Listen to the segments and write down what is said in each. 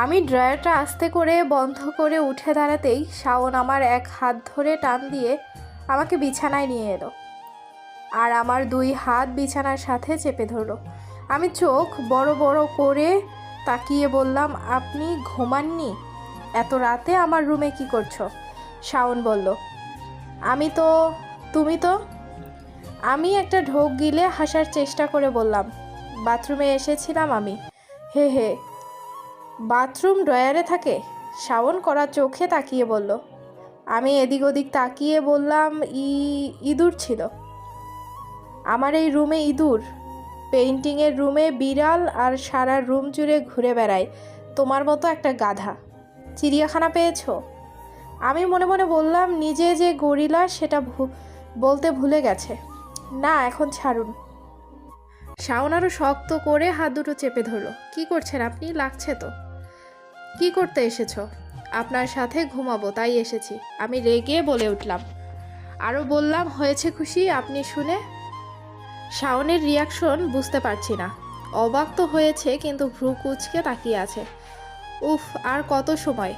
আমি ড্রয়ারটা আস্তে করে বন্ধ করে উঠে দাঁড়াতেই শাওন আমার এক হাত ধরে টান দিয়ে আমাকে বিছানায় নিয়ে এলো। আর আমার দুই হাত বিছানার সাথে চেপে ধরলো। আমি চোখ বড় বড় করে তাকিয়ে বললাম, আপনি ঘুমাননি? এত রাতে আমার রুমে কি করছ? শাওন বলল, আমি তো, তুমি তো? আমি একটা ঢোক গিলে হাসার চেষ্টা করে বললাম, বাথরুমে এসেছিলাম আমি। হে হে। বাথরুম ড্রয়ারে থাকে। শাওন করা চোখে তাকিয়ে বলল, আমি এদিক ওদিক তাকিয়ে বললাম, ই, ইঁদুর ছিল। আমার এই রুমে ইঁদুর। পেইন্টিংয়ের রুমে বিড়াল আর সারা রুম জুড়ে ঘুরে বেড়ায়। তোমার মতো একটা গাধা। চিড়িয়াখানা পেয়েছ? আমি মনে মনে বললাম, নিজে যে গরিলা, সেটা বলতে ভুলে গেছে। না, এখন ছাড়ুন। শাওন আরও শক্ত করে হাত দুটো চেপে ধরলো, কি করছেন আপনি? লাগছে তো। কি করতে এসেছ? আপনার সাথে ঘুমাবো, তাই এসেছি। আমি রেগে বলে উঠলাম। আরও বললাম, হয়েছে খুশি? আপনি শুনে? শাওনের রিয়াকশন বুঝতে পারছি না। অবাক তো হয়েছে, কিন্তু ভ্রু কুচকে তাকিয়ে আছে। উফ, আর কত সময়?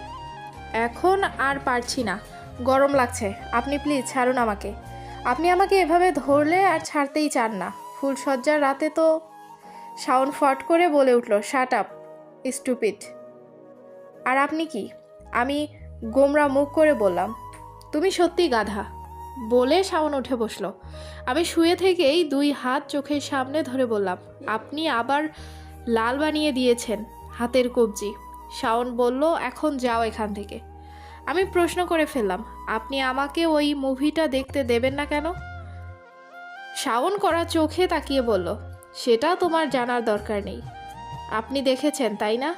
এখন আর পারছি না। গরম লাগছে। আপনি প্লিজ ছাড়ুন আমাকে। আপনি আমাকে এভাবে ধরলে আর ছাড়তেই চান না। ফুলসজ্জার রাতে তো শাওন ফট করে বলে উঠল শাট আপ স্টুপিড আর আপনি কি? আমি গোমরা মুখ করে বললাম, তুমি সত্যি গাধা। বলে শাওন উঠে বসল। আমি শুয়ে থেকেই দুই হাত চোখের সামনে ধরে বললাম, আপনি আবার লাল বানিয়ে দিয়েছেন হাতের কবজি। শাওন বলল, এখন যাও এখান থেকে। আমি প্রশ্ন করে ফেললাম, আপনি আমাকে ওই মুভিটা দেখতে দেবেন না কেন? শাওন করা চোখে তাকিয়ে বলল, সেটা তোমার জানার দরকার নেই। আপনি দেখেছেন, তাই না?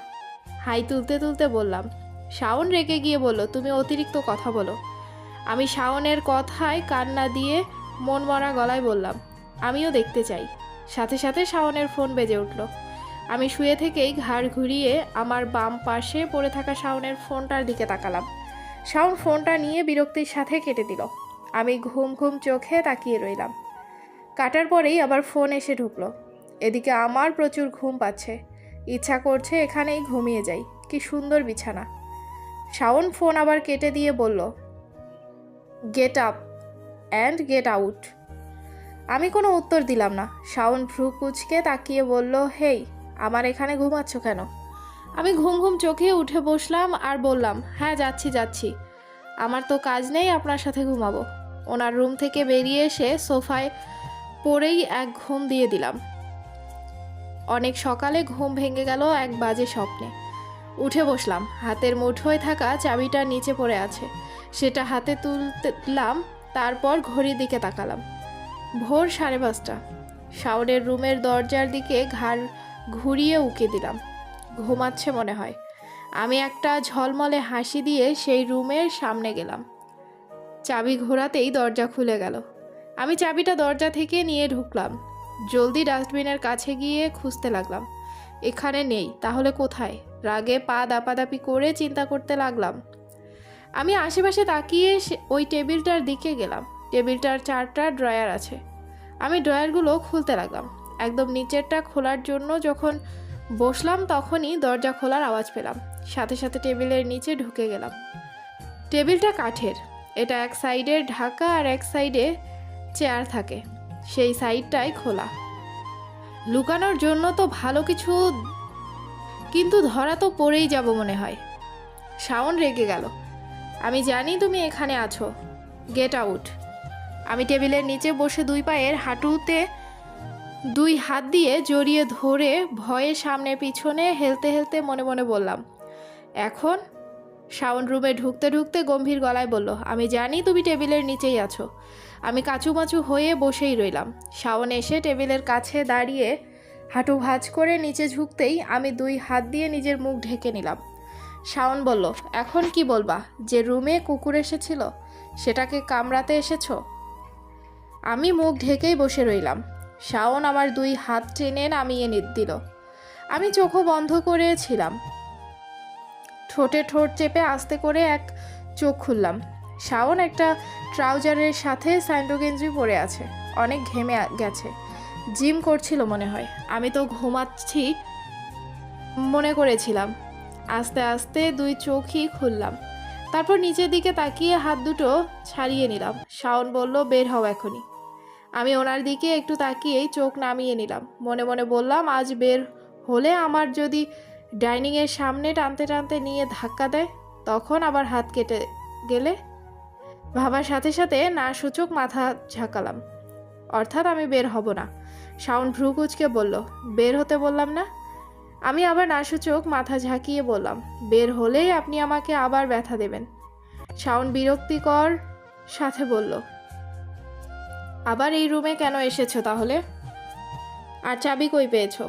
হাই তুলতে তুলতে বললাম, শাওন রেগে গিয়ে বলল, তুমি অতিরিক্ত কথা বলো। আমি শাওনের কথায় কান্না দিয়ে মন মরা গলায় বললাম, আমিও দেখতে চাই। সাথে সাথে শাওনের ফোন বেজে উঠল। আমি শুয়ে থেকেই ঘাড় ঘুরিয়ে আমার বাম পাশে পড়ে থাকা শাওনের ফোনটার দিকে তাকালাম। শাওন ফোনটা নিয়ে বিরক্তির সাথে কেটে দিল। আমি ঘুম ঘুম চোখে তাকিয়ে রইলাম। কাটার পরেই আবার ফোন এসে ঢুকলো। এদিকে আমার প্রচুর ঘুম পাচ্ছে। ইচ্ছা করছে এখানেই ঘুমিয়ে যাই। কি সুন্দর বিছানা। শাওন ফোন আবার কেটে দিয়ে বলল get up and get out আমি কোনো উত্তর দিলাম না। শাওন ভ্রু কুচকে তাকিয়ে বলল, হেই, আমার এখানে ঘুমাচ্ছ কেন? আমি ঘুম ঘুম চোখে উঠে বসলাম আর বললাম হ্যাঁ যাচ্ছি যাচ্ছি। আমার তো কাজ নেই, আপনার সাথে ঘুমাবো। ওনার রুম থেকে বেরিয়ে এসে সোফায় পরেই এক ঘুম দিয়ে দিলাম। অনেক সকালে ঘুম ভেঙে গেল এক বাজে স্বপ্নে। উঠে বসলাম। হাতের মুঠোয় থাকা চাবিটা নিচে পড়ে আছে। সেটা হাতে তুললাম, তারপর ঘড়ির দিকে তাকালাম। ভোর সাড়ে পাঁচটা। শাওনের রুমের দরজার দিকে ঘাড় ঘুরিয়ে উকি দিলাম। ঘুমাচ্ছে মনে হয়। আমি একটা ঝলমলে হাসি দিয়ে সেই রুমের সামনে গেলাম। চাবি ঘোরাতেই দরজা খুলে গেল। আমি চাবিটা দরজা থেকে নিয়ে ঢুকলাম। জলদি ডাস্টবিনের কাছে গিয়ে খুঁজতে লাগলাম। এখানে নেই, তাহলে কোথায়? রাগে পা দাপাদাপি করে চিন্তা করতে লাগলাম। আমি আশেপাশে তাকিয়ে ওই টেবিলটার দিকে গেলাম। টেবিলটার চারটা ড্রয়ার আছে। আমি ড্রয়ারগুলো খুলতে লাগলাম। একদম নিচেরটা খোলার জন্য যখন বসলাম তখনই দরজা খোলার আওয়াজ পেলাম। সাথে সাথে টেবিলের নিচে ঢুকে গেলাম। টেবিলটা কাঠের। এটা এক সাইডে ঢাকা আর এক সাইডে চেয়ার থাকে। সেই সাইডটাই খোলা। লুকানোর জন্য তো ভালো কিছু কিন্তু ধরা তো পড়েই যাব মনে হয়। শাওন রেগে গেল। আমি জানি তুমি এখানে আছো। Get out. আমি টেবিলের নিচে বসে দুই পায়ের হাঁটুতে দুই হাত দিয়ে জড়িয়ে ধরে ভয়ে সামনে পিছনে হেলতে হেলতে মনে মনে বললাম, এখন শাওন রুমে ঢুকতে ঢুকতে গম্ভীর গলায় বলল, আমি জানি তুমি টেবিলের নিচেই আছো। আমি কাচুমাচু হয়ে বসেই রইলাম। শাওন এসে টেবিলের কাছে দাঁড়িয়ে হাঁটু ভাঁজ করে নিচে ঝুঁকতেই আমি দুই হাত দিয়ে নিজের মুখ ঢেকে নিলাম। শাওন বলল, এখন কি বলবা? যে রুমে কুকুর এসেছিল, সেটাকে কামড়াতে এসেছ? আমি মুখ ঢেকেই বসে রইলাম। শাওন আমার দুই হাত টেনে নামিয়ে নি- দিল। আমি চোখও বন্ধ করেছিলাম। ঠোঁটে ঠোঁট চেপে আস্তে করে এক চোখ খুললাম। শাওন একটা ট্রাউজারের সাথে স্যান্ডো গেঞ্জি পরে আছে। অনেক ঘেমে গেছে। জিম করছিল মনে হয়। আমি তো ঘুমাচ্ছি মনে করেছিলাম। আস্তে আস্তে দুই চোখই খুললাম। তারপর নিচের দিকে তাকিয়ে হাত দুটো ছাড়িয়ে নিলাম। শাওন বলল, বের হও এখনই। আমি ওনার দিকে একটু তাকিয়েই চোখ নামিয়ে নিলাম। মনে মনে বললাম, আজ বের হলে আমার যদি ডাইনিংয়ের সামনে টানতে টানতে নিয়ে ধাক্কা দেয়, তখন আবার হাত কেটে গেলে। ভাবার সাথে সাথে না সূচক মাথা ঝাঁকালাম। অর্থাৎ আমি বের হব না। শাওন ভ্রু কুচকে বলল, বের হতে বললাম না? আমি আবার না নাসূচক মাথা ঝাঁকিয়ে বললাম, বের হলেই আপনি আমাকে আবার ব্যথা দেবেন। শাওন বিরক্তিকর সাথে বলল, আবার এই রুমে কেন এসেছ তাহলে? আর চাবি কই পেয়েছ?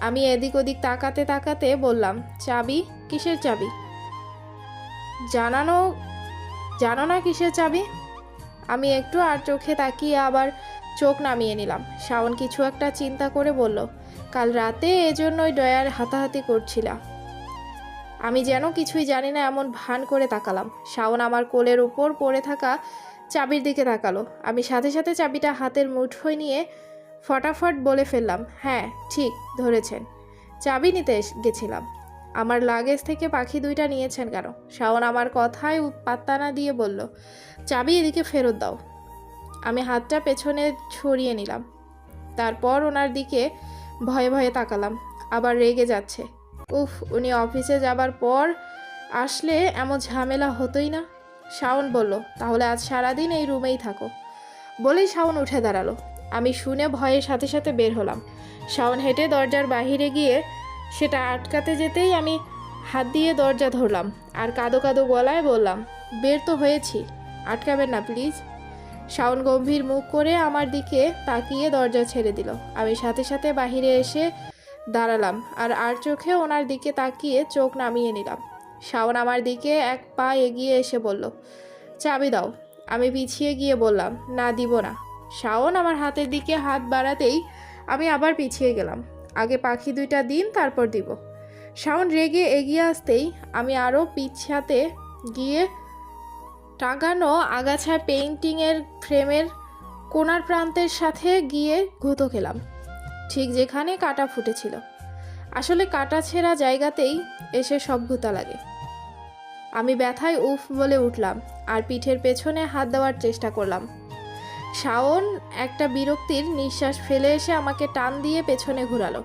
আমি এদিক ওদিক তাকাতে তাকাতে বললাম, চাবি? কিসের চাবি? জানানো, জানো না কিসের চাবি? আমি একটু আর চোখে তাকিয়ে আবার চোখ নামিয়ে নিলাম। শাওন কিছু একটা চিন্তা করে বলল, কাল রাতে এজন্যই ডয়ার হাতাহাতি করছিলাম। আমি যেন কিছুই জানি না এমন ভান করে তাকালাম। শাওন আমার কোলের উপর পড়ে থাকা চাবির দিকে তাকালো। আমি সাথে সাথে চাবিটা হাতের মুঠোয় নিয়ে ফটাফট বলে ফেললাম হ্যাঁ ঠিক, ধরেছেন। চাবি নিতে গেছিলাম। আমার লাগেজ থেকে পাখি দুইটা নিয়েছেন কেন? শাওন আমার কথায় পাত্তা না দিয়ে বলল, চাবি এদিকে ফেরত দাও। আমি হাতটা পেছনে ছড়িয়ে নিলাম। তারপর ওনার দিকে ভয়ে ভয়ে তাকালাম, আবার রেগে যাচ্ছে। উফ, উনি অফিসে যাবার পর আসলে এমন ঝামেলা হতোই না। শাওন বলল, তাহলে আজ সারাদিন এই রুমেই থাকো। বলেই শাওন উঠে দাঁড়াল। আমি শুনে ভয়ের সাথে সাথে বের হলাম। শাওন হেঁটে দরজার বাহিরে গিয়ে সেটা আটকাতে যেতেই আমি হাত দিয়ে দরজা ধরলাম আর কাদো কাদো গলায় বললাম, বের তো হয়েছি, আটকাবেন না প্লিজ। শাওন গম্ভীর মুখ করে আমার দিকে তাকিয়ে দরজা ছেড়ে দিল। আমি সাথে সাথে বাহিরে এসে দাঁড়ালাম আর আর চোখে ওনার দিকে তাকিয়ে চোখ নামিয়ে নিলাম। শাওন আমার দিকে এক পা এগিয়ে এসে বলল, চাবি দাও। আমি পিছিয়ে গিয়ে বললাম, না, দিব না। শাওন আমার হাতের দিকে হাত বাড়াতেই আমি আবার পিছিয়ে গেলাম। আগে পাখি দুইটা দিন, তারপর দিব। শাওন রেগে এগিয়ে আসতেই আমি আরও পিছাতে গিয়ে টাঙানো আগাছা পেইন্টিংয়ের ফ্রেমের কোনার প্রান্তের সাথে গিয়ে গুঁতো খেলাম। ঠিক যেখানে কাটা ফুটেছিল। আসলে কাটা ছেঁড়া জায়গাতেই এসে সব গুতা লাগে। আমি ব্যথায় উফ বলে উঠলাম আর পিঠের পেছনে হাত দেওয়ার চেষ্টা করলাম। শাওন একটা বিরক্তির নিঃশ্বাস ফেলে এসে আমাকে টান দিয়ে পেছনে ঘোরালো।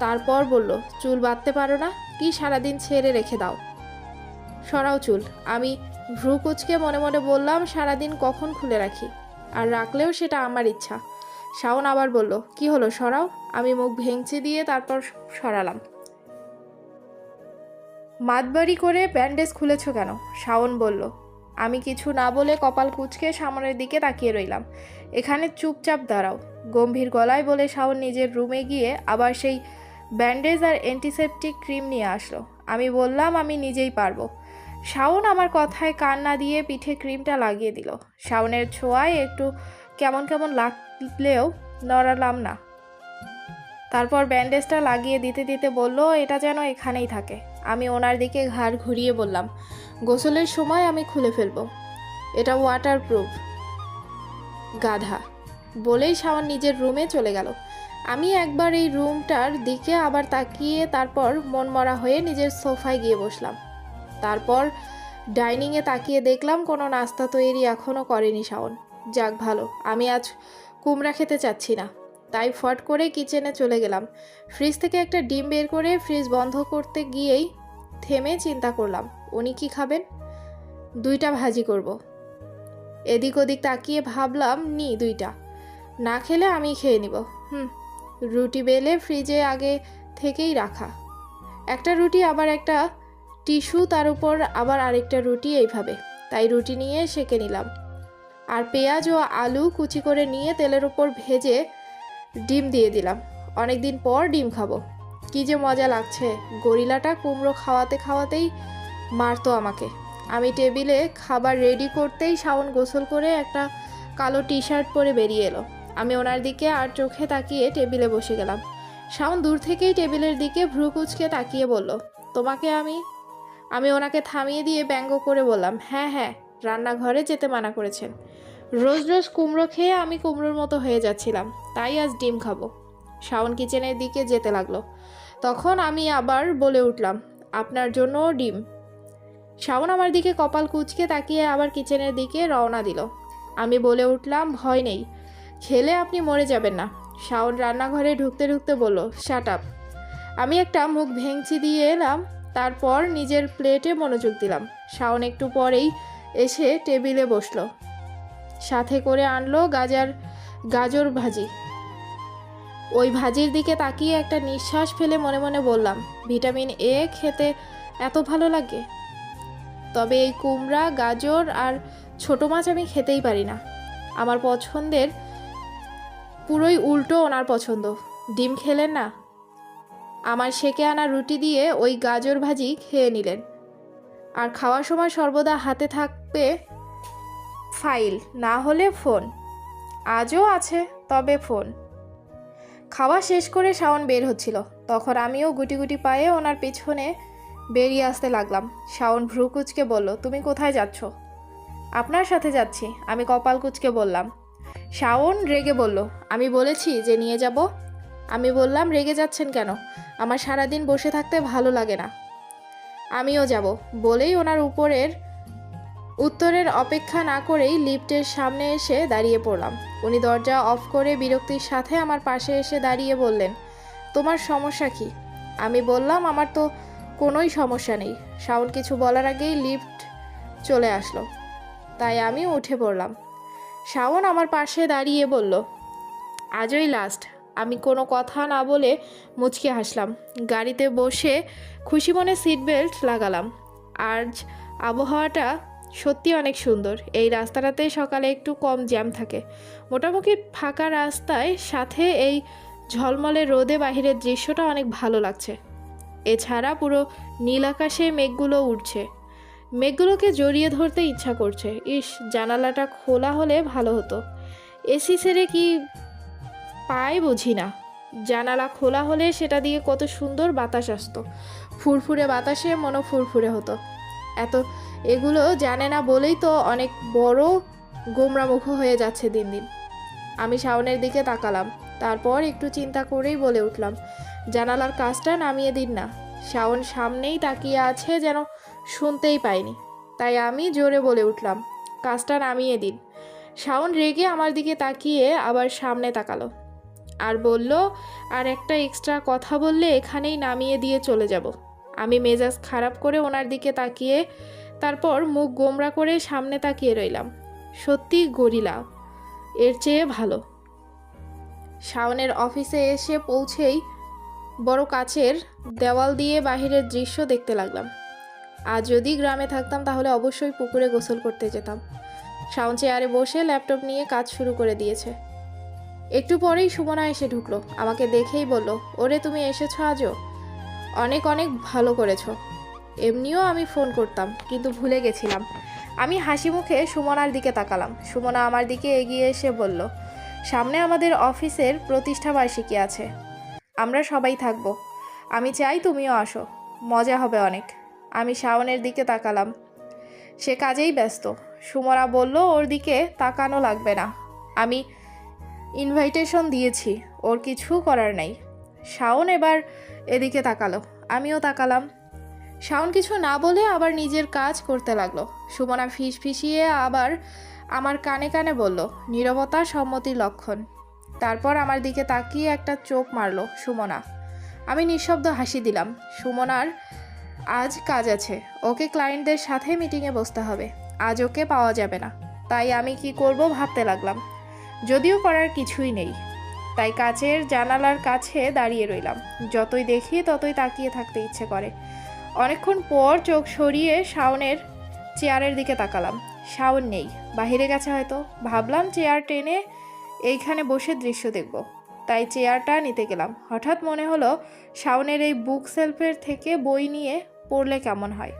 তারপর বলল, চুল বাঁধতে পারো না, কি সারাদিন ছেড়ে রেখে দাও। সরাও চুল। আমি ভ্রু কুচকে মনে মনে বললাম, সারাদিন কখন খুলে রাখি? আর রাখলেও সেটা আমার ইচ্ছা। শাওন আবার বলল, কি হলো, সরাও? আমি মুখ ভেঙচি দিয়ে তারপর সরালাম। মাতবাড়ি করে ব্যান্ডেজ খুলেছ কেন? শাওন বলল আমি কিছু না বলে কপাল কুচকে সামনের দিকে তাকিয়ে রইলাম। এখানে চুপচাপ দাঁড়াও, গম্ভীর গলায় বলে শাওন নিজের রুমে গিয়ে আবার সেই ব্যান্ডেজ আর অ্যান্টিসেপটিক ক্রিম নিয়ে আসলো। আমি বললাম, আমি নিজেই পারব। শাওন আমার কথায় কান না দিয়ে পিঠে ক্রিমটা লাগিয়ে দিল। শাওনের ছোঁয়ায় একটু কেমন কেমন লাগলেও নড়ালাম না। তারপর ব্যান্ডেজটা লাগিয়ে দিতে দিতে বলল, এটা যেন এখানেই থাকে। আমি ওনার দিকে ঘাড় ঘুরিয়ে বললাম গোসলের সময় আমি খুলে ফেলব। এটা ওয়াটারপ্রুফ গাধা। বলেই শাওন নিজের রুমে চলে গেল। আমি একবার এই রুমটার দিকে আবার তাকিয়ে তারপর মনমরা হয়ে নিজের সোফায় গিয়ে বসলাম। তারপর ডাইনিংয়ে তাকিয়ে দেখলাম কোনো নাস্তা তৈরি এখনও করেনি শাওন। যাক ভালো, আমি আজ কুমড়া খেতে চাচ্ছি না। তাই ফট করে কিচেনে চলে গেলাম। ফ্রিজ থেকে একটা ডিম বের করে ফ্রিজ বন্ধ করতে গিয়েই থেমে চিন্তা করলাম। উনি কি খাবেন? দুইটা ভাজি করব। এদিক ওদিক তাকিয়ে ভাবলাম, নি দুইটা। না খেলে আমি খেয়ে নিব। হুম, রুটি বেলে ফ্রিজে আগে থেকেই রাখা। একটা রুটি, আবার একটা টিস্যু, তার উপর আবার আরেকটা রুটি এইভাবে। তাই রুটি নিয়ে সেঁকে নিলাম। আর পেঁয়াজ ও আলু কুচি করে নিয়ে তেলের উপর ভেজে ডিম দিয়ে দিলাম। অনেক দিন পর ডিম খাব। কি যে মজা লাগছে। গরিলাটা কুমড়ো খাওয়াতে খাওয়াতেই মারতো আমাকে। আমি টেবিলে খাবার রেডি করতেই শাওন গোসল করে একটা কালো টি শার্ট পরে বেরিয়ে এলো। আমি ওনার দিকে আর চোখে তাকিয়ে টেবিলে বসে গেলাম। শাওন দূর থেকেই টেবিলের দিকে ভ্রু কুচকে তাকিয়ে বলল, তোমাকে আমি আমি ওনাকে থামিয়ে দিয়ে ব্যঙ্গ করে বললাম হ্যাঁ হ্যাঁ রান্নাঘরে যেতে মানা করেছেন। রোজ রোজ কুমড়ো খেয়ে আমি কুমড়োর মতো হয়ে যাচ্ছিলাম, তাই আজ ডিম খাব। শাওন কিচেনের দিকে যেতে লাগল। তখন আমি আবার বলে উঠলাম, আপনার জন্য ডিম। শাওন আমার দিকে কপাল কুচকে তাকিয়ে আবার কিচেনের দিকে রওনা দিল। আমি বলে উঠলাম, ভয় নেই। খেলে আপনি মরে যাবেন না। শাওন রান্নাঘরে ঢুকতে ঢুকতে বলল শাট আপ আমি একটা মুখ ভেঙচি দিয়ে এলাম, তারপর নিজের প্লেটে মনোযোগ দিলাম। শাওন একটু পরেই এসে টেবিলে বসল। সাথে করে আনলো গাজার গাজর ভাজি। ওই ভাজির দিকে তাকিয়ে একটা নিঃশ্বাস ফেলে মনে মনে বললাম, ভিটামিন এ খেতে এত ভালো লাগে? তবে এই কুমড়া, গাজর আর ছোট মাছ আমি খেতেই পারি না। আমার পছন্দের পুরোই উল্টো ওনার পছন্দ। ডিম খেলেন না? আমার সেকে আনা রুটি দিয়ে ওই গাজর ভাজি খেয়ে নিলেন। আর খাওয়ার সময় সর্বদা হাতে থাকবে ফাইল, না হলে ফোন। আজও আছে, তবে ফোন। খাওয়া শেষ করে শাওন বের হচ্ছিল। তখন আমিও গুটি গুটি পায়ে ওনার পেছনে বেরিয়ে আসতে লাগলাম। শাওন ভ্রু কুচকে বলল, তুমি কোথায় যাচ্ছ? আপনার সাথে যাচ্ছি, আমি কপাল কুচকে বললাম। শাওন রেগে বলল, আমি বলেছি যে নিয়ে যাব? আমি বললাম, রেগে যাচ্ছেন কেন? আমার সারাদিন বসে থাকতে ভালো লাগে না। আমিও যাব। বলেই ওনার উপরের, উত্তরের অপেক্ষা না করেই লিফটের সামনে এসে দাঁড়িয়ে পড়লাম। উনি দরজা অফ করে বিরক্তির সাথে আমার পাশে এসে দাঁড়িয়ে বললেন, তোমার সমস্যা কি? আমি বললাম, আমার তো কোনোই সমস্যা নেই। শাওন কিছু বলার আগেই লিফট চলে আসলো। তাই আমি উঠে পড়লাম। শাওন আমার পাশে দাঁড়িয়ে বলল, আজই লাস্ট আমি কোনো কথা না বলে মুচকে হাসলাম। গাড়িতে বসে খুশি মনে সিট বেল্ট লাগালাম। আজ আবহাওয়াটা সত্যি অনেক সুন্দর। এই রাস্তাটাতে সকালে একটু কম জ্যাম থাকে। মোটামুটি ফাঁকা রাস্তায় সাথে এই ঝলমলে রোদে বাহিরের দৃশ্যটা অনেক ভালো লাগছে। এছাড়া পুরো নীল আকাশে মেঘগুলো উঠছে মেঘগুলোকে জড়িয়ে ধরতে ইচ্ছা করছে। ইস, জানালাটা খোলা হলে ভালো হতো। এসি সেরে কি পায় বুঝি না। জানালা খোলা হলে সেটা দিয়ে কত সুন্দর বাতাস আসতো। ফুরফুরে বাতাসে মনো ফুরফুরে হতো। এত, এগুলো জানে না বলেই তো অনেক বড় গোমরামুখ হয়ে যাচ্ছে দিন দিন। আমি শাওনের দিকে তাকালাম। তারপর একটু চিন্তা করেই বলে উঠলাম, জানালার কাজটা নামিয়ে দিন না। শাওন সামনেই তাকিয়ে আছে যেন শুনতেই পাইনি। তাই আমি জোরে বলে উঠলাম, কাজটা নামিয়ে দিন। শাওন রেগে আমার দিকে তাকিয়ে আবার সামনে তাকালো আর বলল, আর একটা এক্সট্রা কথা বললে এখানেই নামিয়ে দিয়ে চলে যাব। আমি মেজাজ খারাপ করে ওনার দিকে তাকিয়ে তারপর মুখ গোমরা করে সামনে তাকিয়ে রইলাম। সত্যি গরিলা, এর চেয়ে ভালো। শাওনের অফিসে এসে পৌঁছেই বড় কাচের দেওয়াল দিয়ে বাহিরের দৃশ্য দেখতে লাগলাম। আর যদি গ্রামে থাকতাম, তাহলে অবশ্যই পুকুরে গোসল করতে যেতাম। শাওন চেয়ারে বসে ল্যাপটপ নিয়ে কাজ শুরু করে দিয়েছে। একটু পরেই সুমনা এসে ঢুকলো। আমাকে দেখেই বলল, ওরে, তুমি এসেছ আজও? অনেক অনেক ভালো করেছ। এমনিও আমি ফোন করতাম, কিন্তু ভুলে গেছিলাম। আমি হাসি মুখে সুমনার দিকে তাকালাম। সুমনা আমার দিকে এগিয়ে এসে বলল সামনে আমাদের অফিসের প্রতিষ্ঠা বার্ষিকী আছে। আমরা সবাই থাকব। আমি চাই তুমিও আসো। মজা হবে অনেক। আমি শাওনের দিকে তাকালাম। সে কাজেই ব্যস্ত। সুমনা বলল, ওর দিকে তাকানো লাগবে না। আমি ইনভাইটেশন দিয়েছি। ওর কিছু করার নেই। শাওন এবার এদিকে তাকালো। আমিও তাকালাম। শাওন কিছু না বলে আবার নিজের কাজ করতে লাগল। সুমনা ফিস ফিসিয়ে আবার আমার কানে কানে বলল নীরবতা সম্মতির লক্ষণ। তারপর আমার দিকে তাকিয়ে একটা চোখ মারলো সুমনা। আমি নিঃশব্দ হাসি দিলাম, সুমনার আজ কাজ আছে, ওকে ক্লায়েন্টদের সাথে মিটিংয়ে বসতে হবে, আজ ওকে পাওয়া যাবে না। তাই আমি কি করব ভাবতে লাগলাম, যদিও করার কিছুই নেই। তাই কাচের জানালার কাছে দাঁড়িয়ে রইলাম, যতই দেখি ততই তাকিয়ে থাকতে ইচ্ছে করে। অনেকক্ষণ পর চোখ সরিয়ে শাওনের চেয়ারের দিকে তাকালাম শাওন নেই। বাহিরে গেছে হয়তো। ভাবলাম চেয়ার টেনে এইখানে বসে দৃশ্য দেখব। তাই চেয়ারটা নিতে গেলাম। হঠাৎ মনে হলো শাওনের এই বুক সেলফের থেকে বই নিয়ে পড়লে কেমন হয়।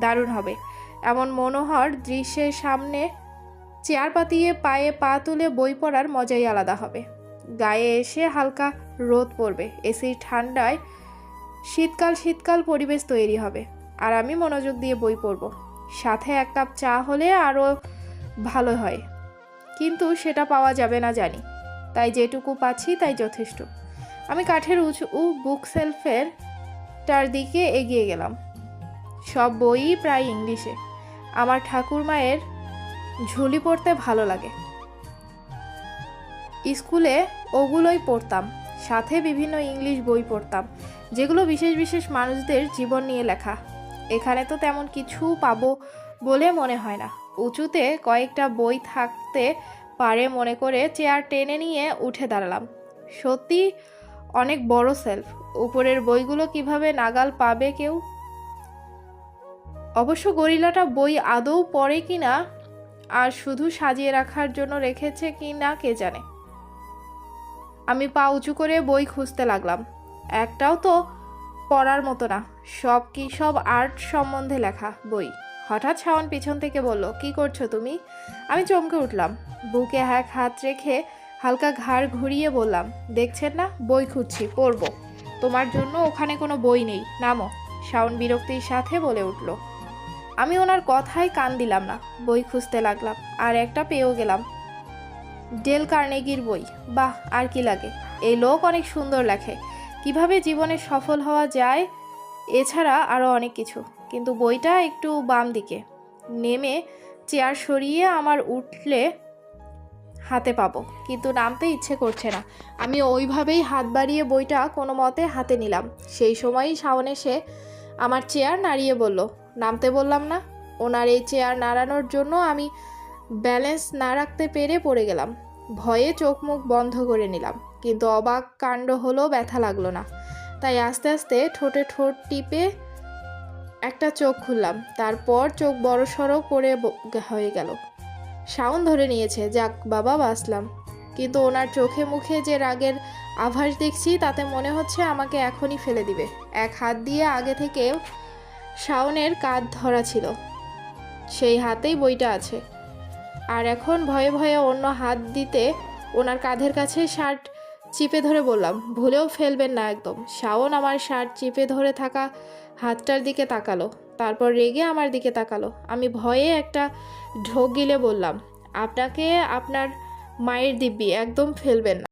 দারুণ হবে। এমন মনোহর দৃশ্যের সামনে চেয়ার পাতিয়ে পায়ে পা তুলে বই পড়ার মজাই আলাদা হবে। গায়ে এসে হালকা রোদ পড়বে। এসির ঠান্ডায় শীতকাল শীতকাল পরিবেশ তৈরি হবে। আর আমি মনোযোগ দিয়ে বই পড়ব। সাথে এক কাপ চা হলে আরও ভালো হয়। কিন্তু সেটা পাওয়া যাবে না জানি। তাই যেটুকু পাচ্ছি তাই যথেষ্ট। আমি কাঠের উঁচু বুক সেলফের টার দিকে এগিয়ে গেলাম। সব বইই প্রায় ইংলিশে। আমার ঠাকুর মায়ের ঝুলি পড়তে ভালো লাগে। স্কুলে ওগুলোই পড়তাম। সাথে বিভিন্ন ইংলিশ বই পড়তাম। যেগুলো বিশেষ বিশেষ মানুষদের জীবন নিয়ে লেখা। এখানে তো তেমন কিছু পাবো বলে মনে হয় না। উঁচুতে কয়েকটা বই থাকতে পারে মনে করে চেয়ার টেনে নিয়ে উঠে দাঁড়ালাম। সত্যি অনেক বড় সেলফ। উপরের বইগুলো কীভাবে নাগাল পাবে কেউ? অবশ্য গরিলাটা বই আদৌ পড়ে কিনা আর শুধু সাজিয়ে রাখার জন্য রেখেছে কি না কে জানে। আমি পা উঁচু করে বই খুঁজতে লাগলাম। একটাও তো পড়ার মতো না। সব কি, সব আর্ট সম্বন্ধে লেখা বই? হঠাৎ শাওন পিছন থেকে বলল, কি করছ তুমি? আমি চমকে উঠলাম। বুকে এক হাত রেখে হালকা ঘাড় ঘুরিয়ে বললাম, দেখছেন না? বই খুঁজছি, পড়ব। তোমার জন্য ওখানে কোনো বই নেই। নামো। শাওন বিরক্তির সাথে বলে উঠল। আমি ওনার কথায় কান দিলাম না, বই খুঁজতে লাগলাম, আর একটা পেয়েও গেলাম। ডেল কার্নেগির বই, বাহ, আর কি লাগে। এই লোক অনেক সুন্দর লেখে। কীভাবে জীবনে সফল হওয়া যায় এছাড়া আরও অনেক কিছু। কিন্তু বইটা একটু বাম দিকে। নেমে চেয়ার সরিয়ে আমার উঠলে হাতে পাবো। কিন্তু নামতে ইচ্ছে করছে না। আমি ওইভাবেই হাত বাড়িয়ে বইটা কোনো মতে হাতে নিলাম। সেই সময়ই শাওন এসে আমার চেয়ার নাড়িয়ে বলল, নামতে বললাম না। ওনার এই চেয়ার নাড়ানোর জন্য আমি ব্যালেন্স না রাখতে পেরে পড়ে গেলাম। ভয়ে চোখ মুখ বন্ধ করে নিলাম। কিন্তু অবাক কাণ্ড হলো ব্যথা লাগল না। তাই আস্তে আস্তে ঠোঁটে ঠোঁট টিপে একটা চোখ খুললাম। তারপর চোখ বড় সড়ো করে হয়ে গেল। শাওন ধরে নিয়েছে, যাক, বাবা, বাঁচলাম। কিন্তু ওনার চোখে মুখে যে রাগের আভাস দেখছি, তাতে মনে হচ্ছে আমাকে এখনই ফেলে দিবে। এক হাত দিয়ে আগে থেকে শাওনের কাঁধ ধরা ছিল। সেই হাতেই বইটা আছে। আর এখন ভয়ে ভয়ে অন্য হাত দিতে ওনার কাঁধের কাছে শার্ট চিপে ধরে বললাম, ভুলেও ফেলবেন না একদম। শাওন আমার শার্ট চিপে ধরে থাকা হাতটার দিকে তাকালো, তারপর রেগে আমার দিকে তাকালো। আমি ভয়ে একটা ঢোক গিলে বললাম, আপনাকে আপনার মায়ের দিব্যি একদম ফেলবেন না।